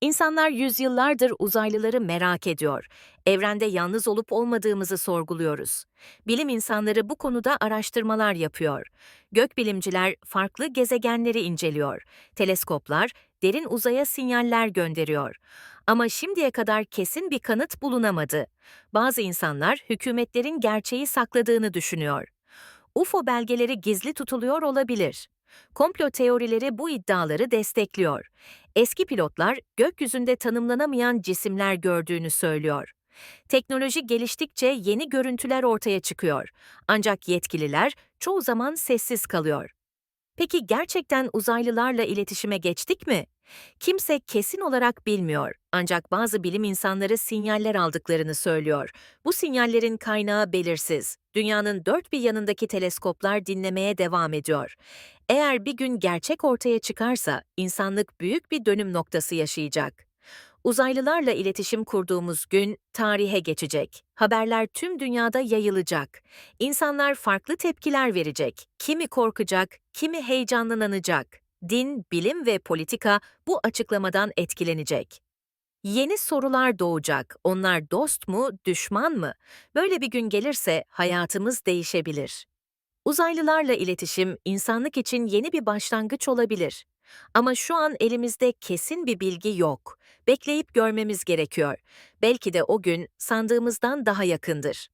İnsanlar yüzyıllardır uzaylıları merak ediyor. Evrende yalnız olup olmadığımızı sorguluyoruz. Bilim insanları bu konuda araştırmalar yapıyor. Gökbilimciler farklı gezegenleri inceliyor. Teleskoplar derin uzaya sinyaller gönderiyor. Ama şimdiye kadar kesin bir kanıt bulunamadı. Bazı insanlar hükümetlerin gerçeği sakladığını düşünüyor. UFO belgeleri gizli tutuluyor olabilir. Komplo teorileri bu iddiaları destekliyor. Eski pilotlar gökyüzünde tanımlanamayan cisimler gördüğünü söylüyor. Teknoloji geliştikçe yeni görüntüler ortaya çıkıyor. Ancak yetkililer çoğu zaman sessiz kalıyor. Peki gerçekten uzaylılarla iletişime geçtik mi? Kimse kesin olarak bilmiyor. Ancak bazı bilim insanları sinyaller aldıklarını söylüyor. Bu sinyallerin kaynağı belirsiz. Dünyanın dört bir yanındaki teleskoplar dinlemeye devam ediyor. Eğer bir gün gerçek ortaya çıkarsa insanlık büyük bir dönüm noktası yaşayacak. Uzaylılarla iletişim kurduğumuz gün tarihe geçecek. Haberler tüm dünyada yayılacak. İnsanlar farklı tepkiler verecek. Kimi korkacak, kimi heyecanlanacak. Din, bilim ve politika bu açıklamadan etkilenecek. Yeni sorular doğacak. Onlar dost mu, düşman mı? Böyle bir gün gelirse hayatımız değişebilir. Uzaylılarla iletişim insanlık için yeni bir başlangıç olabilir. Ama şu an elimizde kesin bir bilgi yok. Bekleyip görmemiz gerekiyor. Belki de o gün sandığımızdan daha yakındır.